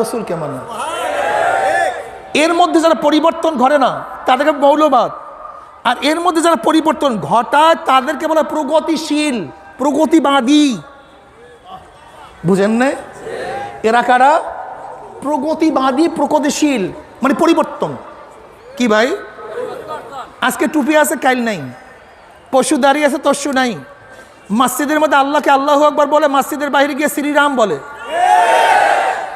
রসুলকে মানে এর মধ্যে যারা পরিবর্তন ঘটে না, তাদেরকে মৌলবাদ। আর এর মধ্যে যারা পরিবর্তন ঘটায়, তাদেরকে বলা প্রগতিশীল, প্রগতিবাদী। বুঝেন না এরা কারা? প্রগতিবাদী, প্রগতিশীল মানে পরিবর্তন। কি ভাই? আজকে টুপি আছে, কাইল নাই। পশু দাঁড়িয়ে আছে, তস্যু নাই। মসজিদের মধ্যে আল্লাহকে আল্লাহ আকবর বলে, মসজিদের বাইরে গিয়ে শ্রীরাম বলে।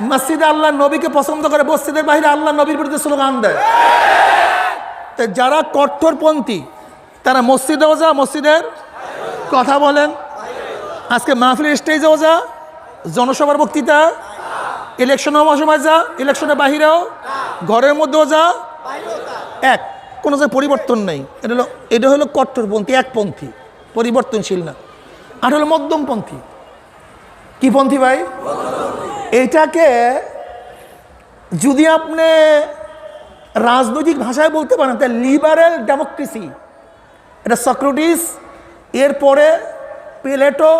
মসজিদে আল্লাহ নবীকে পছন্দ করে, মসজিদের বাইরে আল্লাহ নবীর বিরুদ্ধে স্লোগান দেয়। তো যারা কট্টরপন্থী, তারা মসজিদেও যা, মসজিদের কথা বলেন। আজকে মাহফিল স্টেজেও যা, জনসভার বক্তৃতা, ইলেকশন হওয়ার সময় যা, ইলেকশনের বাহিরেও, ঘরের মধ্যেও যা, এক, কোনো যে পরিবর্তন নেই। এটা হলো এটা হলো কট্টরপন্থী, একপন্থী, পরিবর্তনশীল না। আর হলো মধ্যমপন্থী। কি পন্থী ভাই? এটাকে যদি আপনি রাজনৈতিক ভাষায় বলতে পারেন, তাহলে লিবারেল ডেমোক্রেসি এটা সক্রেটিস, এরপরে প্লেটো,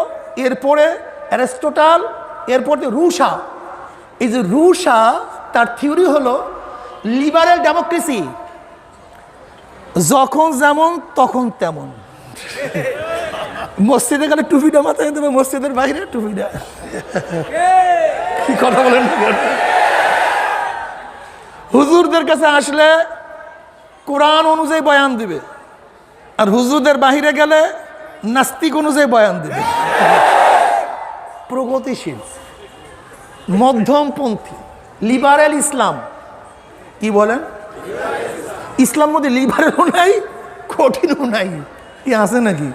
এরপরে অ্যারিস্টোটাল, এরপরে রুশা। এই যে রুশা, তার থিওরি হলো লিবারেল ডেমোক্রেসি যখন যেমন, তখন তেমন। মসজিদে গেলে টুপিটা মাথায় দেবে, মসজিদের বাইরে টুপিটা। কি কথা বলেন হুজুরদের কাছে আসলে কোরআন অনুযায়ী বয়ান দিবে, আর হুজুরদের বাহিরে গেলে নাস্তিক অনুযায়ী বয়ান দিবে। প্রগতিশীল, মধ্যমপন্থী লিবারেল ইসলাম। কি বলেন? ইসলাম মধ্যে লিবারেলও নাই, কঠিনও নাই। কি আছে নাকি?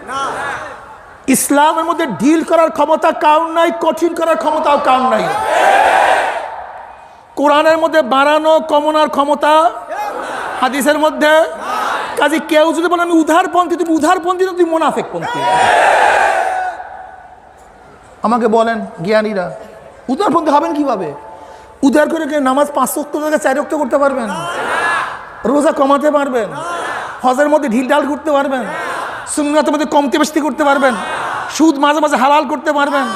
ইসলামের মধ্যে ডিল করার ক্ষমতা কাউন নাই, কঠিন করার ক্ষমতাও কাউন নাই। কোরআনের মধ্যে বাড়ানো, কমানোর ক্ষমতা, হাদিসের মধ্যে। কাজে কেউ যদি বলে, আমি উধারপন্থী তুমি উধারপন্থী না, তুমি মোনাফেক পন্থী আমাকে বলেন, জ্ঞানীরা, উদারপন্থী হবেন কীভাবে? উদার করে নামাজ পাঁচ রক্ত থেকে চার রক্ত করতে পারবেন? রোজা কমাতে পারবেন? হজের মধ্যে ঢিল ঢাল করতে পারবেন? সুন্নাতের মধ্যে কমতে বেশি করতে পারবেন? সুদ মাঝে মাঝে হালাল করতে পারবেন,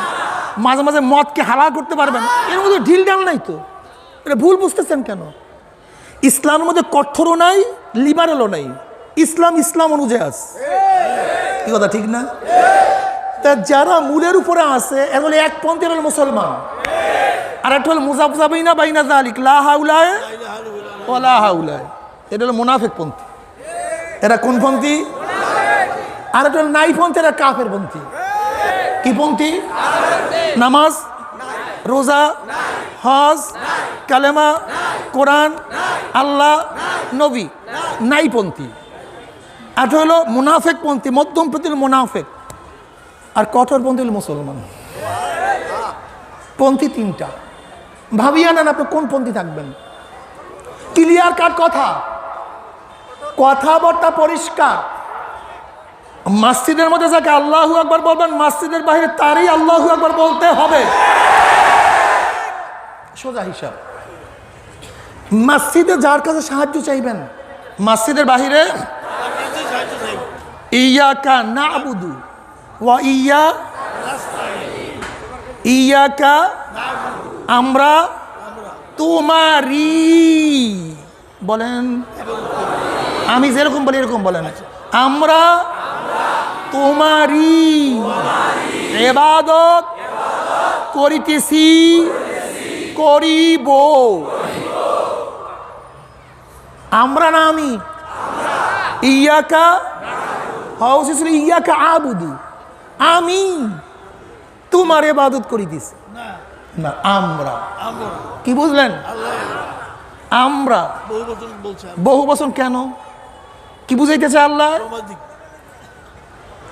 মাঝে মাঝে মদকে হালাল করতে পারবেন। এর মধ্যে ঢিল ডাল নাই তো? এটা ভুল বুঝতেছেন কেন? ইসলামের মধ্যে কঠোরও নাই লিবারেলও নাই। ইসলাম ইসলাম অনুযায়ী আছে কি কথা, ঠিক না? তা যারা মূলের উপরে আছে এগুলো এক পন্থের হল মুসলমান। আর একটা হল মুজাফজাবিনা বাইনা জালিক লা হাউলায় ও লা হাউলায়। এটা হলো মুনাফেক পন্থী। এরা কোন পন্থী? আর একটা হলো নাই পন্থী, এরা কাফের পন্থী। কি পন্থী? নামাজ, রোজা, হজ, কালেমা, কোরআন, আল্লাহ, নবী নাইপন্থী একটা হলো মুনাফেক পন্থী মধ্যমপন্থী মুনাফেক। আর কঠোরপন্থী মুসলমান। পন্থী তিনটা। ভাবিয়া নেন আপনি কোন পন্থী থাকবেন। ক্লিয়ার কাট কথা। কথাবার্তা পরিষ্কার। মসজিদের মধ্যে যাকে আল্লাহু একবার বলবেন, মসজিদের বাইরে তারই আল্লাহু একবার বলতে হবে। সোজা হিসাব। মসজিদে যার কাছে সাহায্য চাইবেন, মসজিদের বাহিরে ইয়াকা না আবুদু ওয়া ইয়া ইয়াকা আমরা তোমারই বলেন। আমি যেরকম বলি এরকম বলেন। আমরা তোমারই এবাদত করিতেছি করিব। আমরা না আমি? ইয়াকা হাউস ইয়াকা আবুদু। আমি তোমার এবাদত করিতেছি। না আমরা। কি বুঝলেন? আমরা। বহু বছর কেন? কি বুঝাইতেছে আল্লাহ?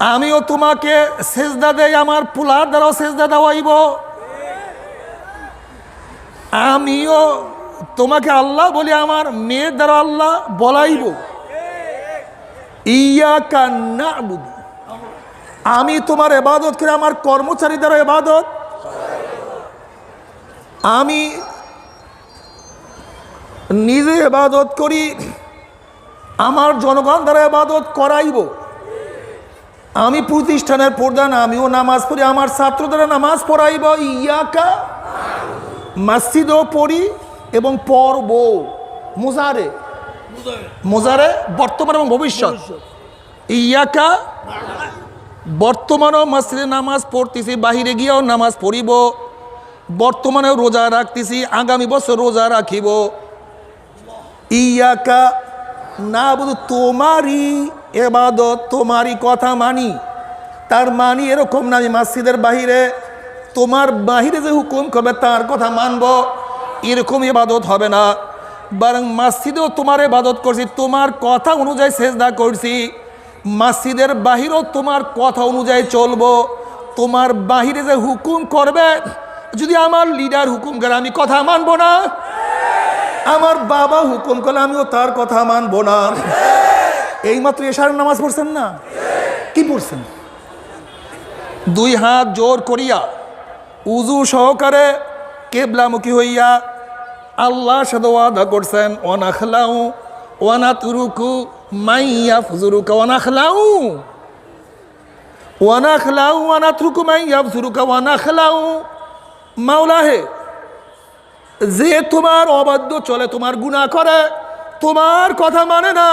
আমিও তোমাকে সেজদা দেই, আমার পুলার দ্বারাও সেজদা দেওয়াইব। আমিও তোমাকে আল্লাহ বলি, আমার মেয়ের দ্বারা আল্লাহ বলাইব। ইয়া কান্না আমি তোমার এবাদত করে, আমার কর্মচারী দ্বারা এবাদত। আমি নিজে এবাদত করি, আমার জনগণ দ্বারা এবাদত করাইব। আমি প্রতিষ্ঠানের প্রধান, আমিও নামাজ পড়ি, আমার ছাত্রদের নামাজ পড়াইব, ইয়াকা? মসজিদও পড়ি এবং পড়ব। মোজারে মোজারে বর্তমান এবং ভবিষ্যৎ। ইয়াকা? বর্তমানেও মসজিদে নামাজ পড়তেছি, বাহিরে গিয়েও নামাজ পড়িব। বর্তমানেও রোজা রাখতেছি, আগামী বছর রোজা রাখিব। ইয়াকা? না বুধ তোমারই এবাদত তোমারই কথা মানি। তার মানি এরকম না আমি মসজিদের বাহিরে তোমার বাহিরে যে হুকুম করবে তার কথা মানব। এরকম ইবাদত হবে না। বরং মসজিদেও তোমার ইবাদত করছি, তোমার কথা অনুযায়ী সেজদা করছি। মসজিদের বাহিরেও তোমার কথা অনুযায়ী চলবো। তোমার বাহিরে যে হুকুম করবে, যদি আমার লিডার হুকুম করে আমি কথা মানবো না? আমার বাবা হুকুম করলে আমিও তার কথা মানবো না। এইমাত্র এশার নামাজ পড়ছেন না? কি পড়ছেন? দুই হাত জোর করিয়া উজু সহকারে কেবলামুখী হইয়া আল্লাহ ওয়াদা করছেন অনাখলাউ ওয়ানা তুরুকু মাইয়া ফুজুরুকা অনাখলাউ ওয়ানাখলাউ ওয়ানা তুরুকু মাইয়া ফুজুরুকা অনাখলাউ মাওলা হে যে তোমার অবাধ্য চলে, তোমার গুণা করে, তোমার কথা মানে না।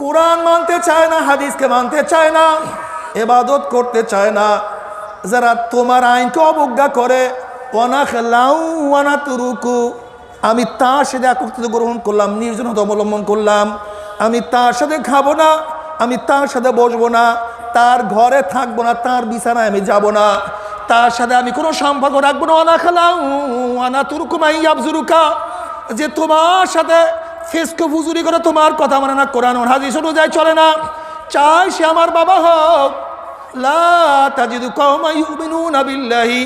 কোরআন মানতে চায় না, হাদিসকে মানতে চায় না এবাদত করতে চায় না। যারা তোমার আইনকে অবজ্ঞা করে অনাখ লাউ অনা তুরুকু আমি তার সাথে একত্রিত গ্রহণ করলাম নির্জনতা অবলম্বন করলাম। আমি তার সাথে খাব না, আমি তার সাথে বসবো না, তার ঘরে থাকব না, তার বিছানায় আমি যাব না। তার সাথে আমি কোনো সম্পর্ক রাখব না। অনা খেলাম অনা তুরকুমাই আবজুরুকা যে তোমার সাথে ফেসকে ফুজুরি করে তোমার কথা মানে না কোরআন হাদিস অনুযায়ী চলে না। চাই সে আমার বাবা হোক। লা তাজিদু কওমা ইউমিনুনা বিল্লাহি।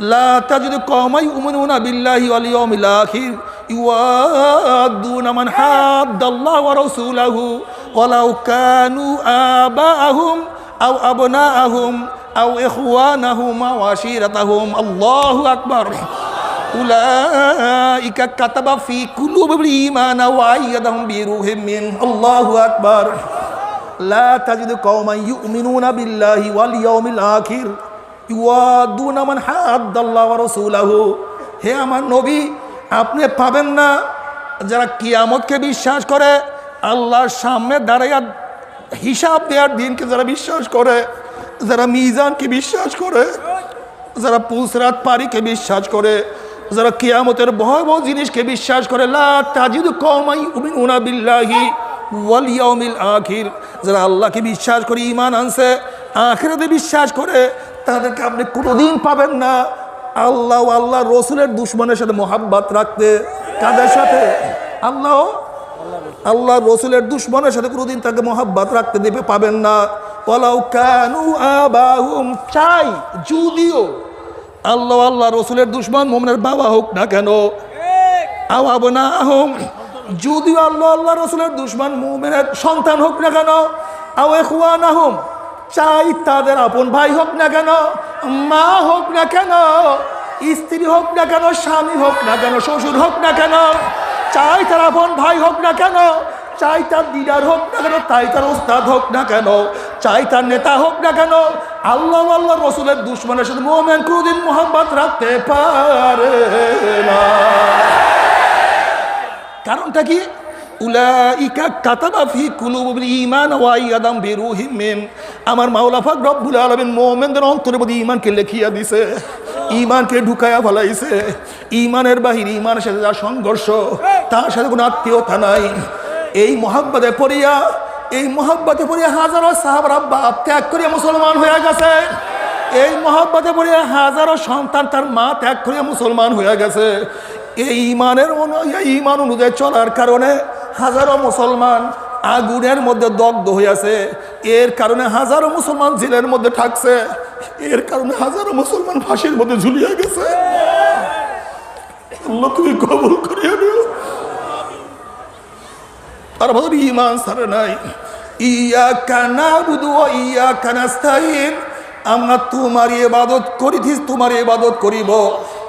লা তাজিদু কওমা ইউমিনুনা বিল্লাহি ওয়াল ইয়াউমিল আখির। ইউআদুনা মান হাদ্দাল্লাহু ওয়া রাসূলাহু। ওয়ালাউ কানু আবাআহুম আও আবনাআহুম আও ইখওয়ানাহুম আও আশিরাতাহুম। আল্লাহু আকবার। উলাইকা কাতাবা ফি কুলুবিহিম ঈমানা ওয়া আইয়াদাহুম বিরুহিম মিন। আল্লাহু আকবার। লা তাজিদু কওমান ইউমিনুনা বিল্লাহি ওয়াল ইয়াউমিল আখির। ইউয়াদুনা মান হাদ্দাল্লাহ ওয়া হে আমার নবী, আপনি পাবেন না যারা কিয়ামতকে বিশ্বাস করে, আল্লাহর সামনে দাঁড়াইয়া হিসাব দেওয়ার দিনকে যারা বিশ্বাস করে, যারা মিজানকে বিশ্বাস করে, যারা পুসরাত পারিকে বিশ্বাস করে যারা কিয়ামতের ভয়াবহ জিনিসকে বিশ্বাস করে, লা যারা আল্লাহকে বিশ্বাস করে ঈমান আনছে, আখিরাতে বিশ্বাস করে, তাদেরকে আপনি কোনোদিন পাবেন না। আল্লাহ আল্লাহ রসুলের দুশ্মনের সাথে মোহাব্বত রাখতে। কাদের সাথে? আল্লাহ। আল্লাহ রসুলের দুশ্মনের সাথে কোনোদিন তাকে মোহাব্বত রাখতে দেবে, পাবেন না। ওয়ালাউ কানু আবাহুম, চাই যদিও আল্লাহ আল্লাহ রসুলের দুশ্মন মোমনের বাবা হোক না কেন আওয়াব না হোক যদিও আল্লাহ আল্লাহ রসুলের দুশ্মন মোমেনের সন্তান হোক না কেন আও এখুয়া না হোক চাই তাদের আপন ভাই হোক না কেন মা হোক না কেন স্ত্রী হোক না কেন স্বামী হোক না কেন শ্বশুর হোক না কেন চাই তার আপন ভাই হোক না কেন চাই তার দিদার হোক না কেন তাই তার ওস্তাদ হোক না কেন চাই তার নেতা হোক না কেন আল্লাহ আল্লাহ রসুলের দুশ্মনের সাথে মোমেন কোনদিন মোহাম্মত রাখতে পারে না। কারণটা কি? উলাইকা কাতাবা ফি কুলুবিল ঈমান ওয়া আইয়াদাম বিরুহিম মিন। আমার মাওলা পাক রব্বুল আলামিন মুমিনদের অন্তরের মধ্যে ঈমানকে লেখিয়া দিছে, ঈমানকে ঢুকায়া ফলাইছে। ঈমানের বাহিরে ঈমানের সাথে যা সংঘর্ষ, তার সাথে কোনো আত্মীয়তা নাই। এই মোহাব্বতে পড়িয়া এই মোহাব্বতে পড়িয়া হাজারো সাহাবারা বাপ ত্যাগ করিয়া মুসলমান হয়ে গেছে। এই মহাব্বতে পড়িয়া হাজারো সন্তান তার মা ত্যাগ করিয়া মুসলমান হয়ে গেছে। এই ইমানের ইমান অনুযায়ী চলার কারণে হাজারো মুসলমান আগুনের মধ্যে দগ্ধ হইয়াছে এর কারণে হাজারো মুসলমান জেলের মধ্যে থাকছে। এর কারণে হাজারো মুসলমান ফাঁসির মধ্যে ঝুলিয়ে গেছে। তুমি কবুল করিয়া বল ইমান সারে নাই। ইয়া কানা বুধু ইয়া কানাস্তাইন আমরা তোমার ইবাদত করিথিস তোমার ইবাদত করিব।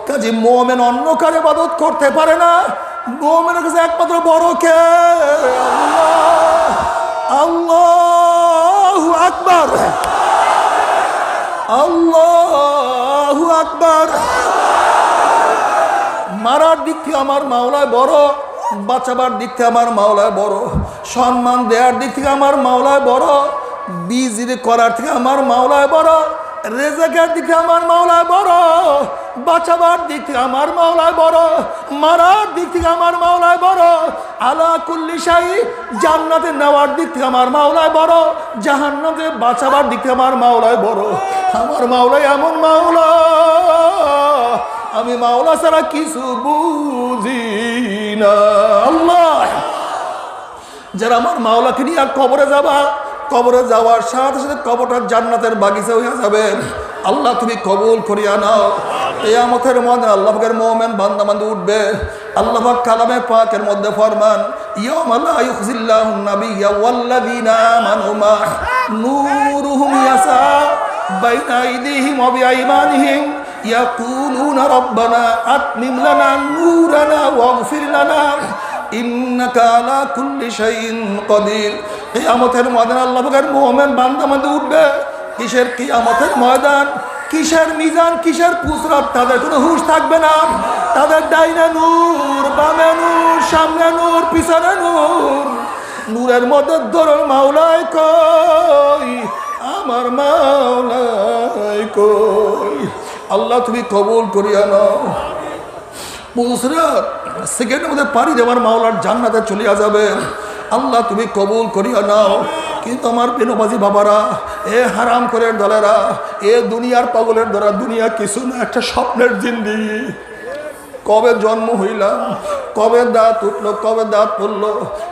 কাজে মোমেন অন্য কার ইবাদত করতে পারে না। মোমেনের কাছে একমাত্র বড় কে? আল্লাহ আকবার। আল্লাহ আকবার। মারার দিক থেকে আমার মাওলায় বড়। বাঁচাবার দিক থেকে আমার মাওলায় বড়, সম্মান দেওয়ার দিক থেকে আমার মাওলায় বড়, বিজির করার থেকে আমার মাওলায় বড়, রেজেকের দিকে আমার মাওলায় বড়, বাঁচাবার দিক থেকে আমার মাওলায় বড়, মারার দিক থেকে আমার মাওলায় বড়, আলা কুল্লি শাহী জান্নাতে নেওয়ার দিক থেকে আমার মাওলায় বড়, জাহান্নাতে বাঁচাবার দিক থেকে আমার মাওলায় বড়। আমার মাওলায় এমন মাওলা, আমি মাওলা ছাড়া কিছু বুঝি আল্লাহ। যারা আমার মাওলাকে নিয়ে কবরে যাবা, কবরে যাওয়ার সাথে সাথে কবরটা জান্নাতের বাগিচা হইয়া যাবে। আল্লাহ, তুমি কবুল করিয়া নাও। কেয়ামতের মধ্যে আল্লাহের মোমেন বান্দা বান্ধব উঠবে। আল্লাহ কালামে পাকের মধ্যে ফরমান লা ইউখজিল্লাহু নাবিয়্যা ওয়াল্লাযীনা আমানু মা নূরুহুম ইয়াসা বাইনা আইদিহিম ওয়া বিআইমানিহিম। ইয়াকুলুনা রাব্বানা আতমিম লানা নূরানা ওয়াগফির লানা। ইন্নাকা আলা কুল্লি শাইইন কদির। কিয়ামতের ময়দান আল্লাহ পাকের মুমিন বান্দা মধ্যে উঠবে। কিসের কিয়ামতের ময়দান? কিসের মিজান? কিসের পুসরাত? তাদের কোনো হুঁশ থাকবে না। তাদের ডাইনে নূর, বামে নূর, সামনে নূর, পিছনে নূর। নূরের মধ্যে ধরুন মাওলায় কই, আমার মাওলায় কই। আল্লাহ তুমি কবুল করিয়া নাও। বুঝরা সেকেন্ডের মধ্যে পারি দেওয়ার মাওলার জান্নাতে চলিয়া যাবে। আল্লাহ তুমি কবুল করিয়া নাও। কিন্তু আমার বেনবাজি বাবারা, এ হারাম করের দলেরা, এ দুনিয়ার পাগলের দ্বারা দুনিয়া কিছু না, একটা স্বপ্নের জিন্দিগি কবে জন্ম হইলাম, কবে দাঁত উঠল, কবে দাঁত পড়ল,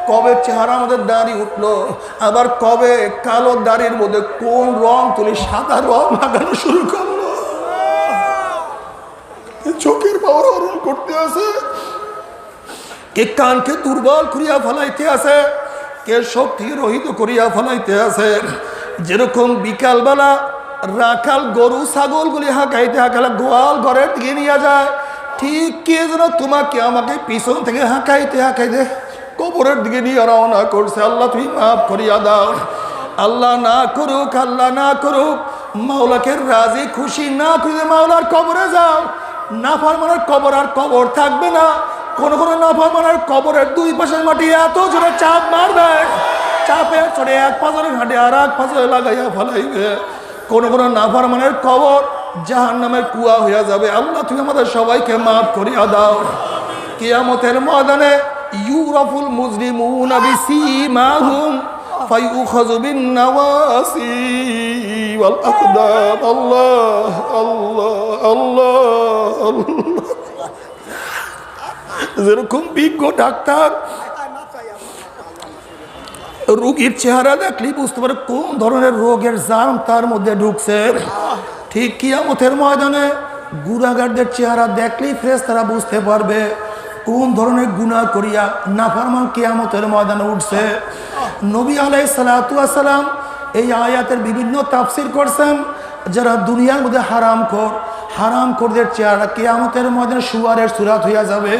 কবে চেহারা আমাদের দাড়ি উঠল, আবার কবে কালো দাড়ির মধ্যে কোন রং তুলি সাদা রং লাগানো শুরু করল? চোখের পাওয়ার হরণ করতে আছে। কে কানকে দুর্বল করিয়া ফেলাইতে আছে, কে শক্তি রহিত করিয়া ফেলাইতে আছে। যেরকম বিকালবেলা রাখাল গরু ছাগলগুলি হাঁকাইতে হাঁকালে গোয়াল ঘরের দিকে নিয়ে যায়, ঠিক কে যেন তোমাকে আমাকে পিছন থেকে হাঁকাইতে হাঁকাইতে কবরের দিকে নিয়ে রওনা করছে। আল্লাহ তুমি মাফ করিয়া দাও। আল্লাহ না করুক, আল্লাহ না করুক, মাওলাকে রাজি খুশি না করে মাওলার কবরে যাও। না ফারমানের কবর আর কবর থাকবে না। কোন কোন না ফারমানের কবরের দুই পাশের মাটি এত জোরে চাপ মারবে। চাপে চড়ে এক পাথরে ঘাটে আর এক পাথরে লাগাইয়া ফেলাইবে। কোন কোন নাফারমানের কবর জাহান নামের কুয়া হইয়া যাবে। আল্লাহ, তুমি আমাদের সবাইকে মাফ করিয়া দাও। কিয়ামতের ময়দানে ইউরাফুল মুজরিমুন বিসিমাহুম। ফায়ুখাযু নাওয়াসি ওয়াল আকদাম আল্লাহ আল্লাহ আল্লাহ। আল্লাহ যেরকম বিজ্ঞ ডাক্তার, রোগীর চেহারা দেখলেই বুঝতে পারে কোন ধরনের রোগের জাম তার মধ্যে ঢুকছে। ঠিক কিয়ামতের ময়দানে গুণাগারদের চেহারা দেখলেই ফ্রেশ তারা বুঝতে পারবে কোন ধরনের গুণা করিয়া নাফারমান কেয়ামতের ময়দানে উঠছে? নবী আলাই সালাম এই আয়াতের বিভিন্ন তাফসির করছেন, যারা দুনিয়ার মধ্যে হারাম কর হারাম করদের চেহারা কেয়ামতের ময়দানে সুয়ারের সুরাত হইয়া যাবে।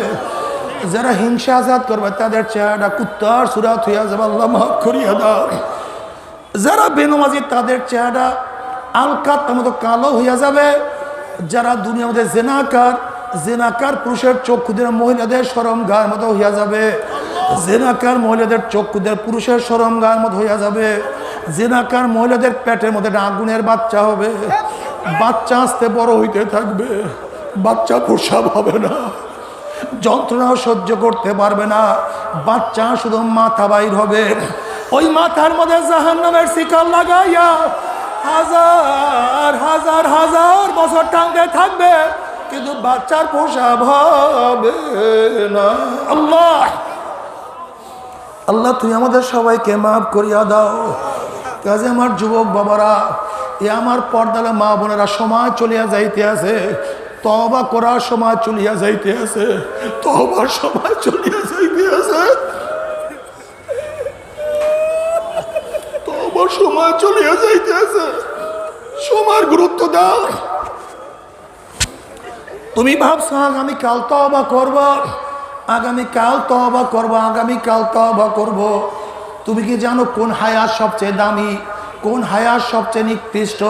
যারা হিংসা আজাদ করবে, তাদের চেহারা কুত্তার সুরাত হইয়া যাবে, আল্লাহ মাফ করিয়া দাও। যারা বেনমাজি, তাদের চেহারা আলকাত মতো কালো হইয়া যাবে। যারা দুনিয়ার মধ্যে জেনাকার জেনাকার পুরুষের চক্ষুদের মহিলাদের সরম গায়ের মতো হইয়া যাবে। জেনাকার মহিলাদের চক্ষুদের পুরুষের সরম গায়ের মতো হইয়া যাবে। জেনাকার মহিলাদের পেটের মধ্যে আগুনের বাচ্চা হবে। বাচ্চা আসতে বড় হইতে থাকবে। বাচ্চা প্রসাব হবে না। যন্ত্রণাও সহ্য করতে পারবে না। বাচ্চা শুধু মাথা বাইর হবে। ওই মাথার মধ্যে জাহান নামের শিকার লাগাইয়া হাজার হাজার হাজার বছর টাঙ্গে থাকবে। কিন্তু বাচ্চার প্রসাব হবে না। আল্লাহ! আল্লাহ তুই আমাদের সবাইকে মাফ করিয়া দাও। কাজে আমার যুবক বাবারা, এ আমার পর্দালে মা বোনেরা সময় চলিয়া যাইতে আছে তবা করার সময় চলিয়া যাইতে আছে তবার সময় চলিয়া যাইতে আছে। তবার সময় চলিয়া যাইতে আছে। সময়ের গুরুত্ব দাও। তুমি ভাবছ আগামী কাল তবা করব? আগামী কাল তবা করব আগামী কাল তবা করব। তুমি কি জানো কোন হায়াত সবচেয়ে দামি? কোন হায়াত সবচেয়ে নিকৃষ্ট?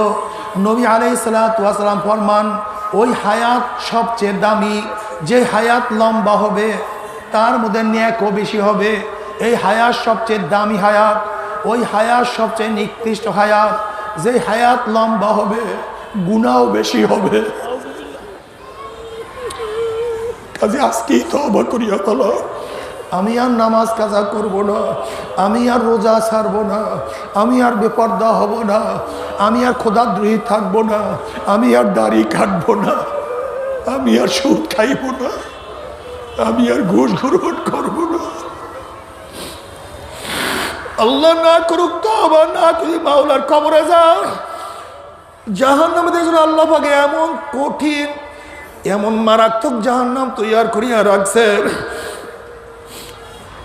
নবী আলাই সালাম ফরমান, ওই হায়াত সবচেয়ে দামি। যে হায়াত লম্বা হবে, তার মধ্যে ন্যাকও বেশি হবে। এই হায়াত সবচেয়ে দামি হায়াত, ওই হায়াত সবচেয়ে নিকৃষ্ট হায়াত। যে হায়াত লম্বা হবে গুণাও বেশি হবে। কাজে আজকেই তো অবাক করিয়া তোলা আমি আর নামাজ কাজা করব না, আমি আর রোজা ছাড়ব না, আমি আর বেপর্দা হব না, আমি আর খোদাদ্রোহী থাকব না, আমি আর দাড়ি কাটব না, আমি আর সুদ খাইব না, আমি আর ঘুষ গ্রহণ করব না। আল্লাহ না করুক তো আবার না করি, মাওলার কবরে যা জাহান নামে জন্য আল্লাহ পাকে এমন কঠিন এমন মারাত্মক জাহান নাম তৈয়ার করিয়া রাখছে।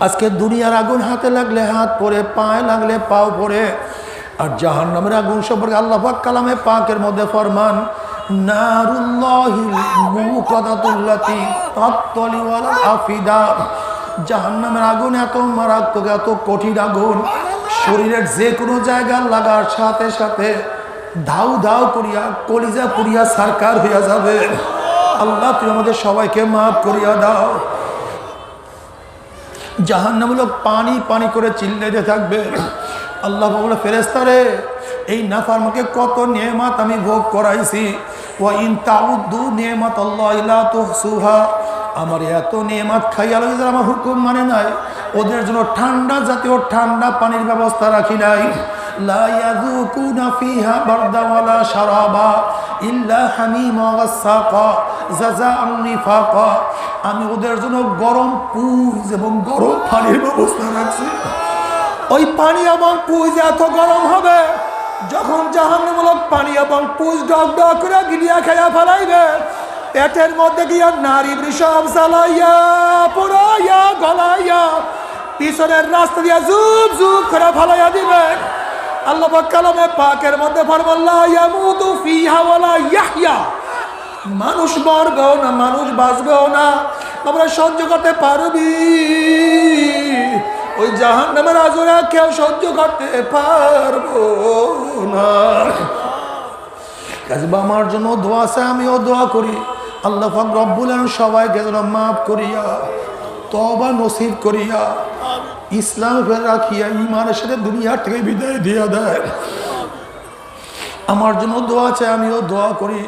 আজকে দুনিয়ার আগুন হাতে লাগলে হাত পরে, পায়ে লাগলে পাও পরে। আর জাহান নামের আগুন সম্পর্কে আল্লাহ পাক কালামে পাকের মধ্যে ফরমান আগুন এত মারাত্মক, এত কঠিন আগুন, শরীরের যে কোনো জায়গা লাগার সাথে সাথে ধাউ ধাউ করিয়া, কলিজা পুরিয়া সারকার হইয়া যাবে। আল্লাহ তুই আমাদের সবাইকে মাফ করিয়া দাও। জাহান্নামূলক পানি পানি করে চিল্লাইতে থাকবে। আল্লাহ বলে ফেরেস্তারে এই নাফারমাকে কত নিয়ামাত আমি ভোগ করাইছি। ও ইন তাউদ্দু নিয়ামাত আল্লাহ ইলা তুহসুহা। আমার এত নিয়ামাত খাইয়া লাগে যারা আমার হুকুম মানে নাই, ওদের জন্য ঠান্ডা জাতীয় ঠান্ডা পানির ব্যবস্থা রাখি নাই। লা ইয়াযুকুনা ফিহা বারদা ওয়ালা ইল্লা হামিমা ওয়াসাকা। আমি ওদের জন্য গরম পুজ এবং গরম পানির ব্যবস্থা রাখছি। ওই পানি এবং পুজ এত গরম হবে, যখন জাহান্নামূলক পানি এবং পুজ ডক ডক করে গিলিয়া খেয়া ফেলাইবে, পেটের মধ্যে গিয়া নারী বৃষভ জ্বালাইয়া পুরাইয়া গলাইয়া, পিছনের রাস্তা দিয়া জুব জুব করে ফেলাইয়া দিবে। আল্লাহ কালামে পাকের মধ্যে ফরমাল্লাহ ইয়ামুতু ফিহা ওয়ালা ইয়াহইয়া। মানুষ মরবেও না, মানুষ বাঁচবেও না। আমরা সহ্য করতে পারবি। ওই জাহান নামের আজরা কেউ সহ্য করতে পারব না। কাজে আমার জন্য দোয়া আছে, আমিও দোয়া করি। আল্লাহ ফাক রব্বুল সবাইকে যেন মাফ করিয়া তবা নসিব করিয়া, ইসলাম ফের রাখিয়া ইমানের সাথে দুনিয়ার থেকে বিদায় দিয়া দেয়। আমার জন্য দোয়া আছে, আমিও দোয়া করি।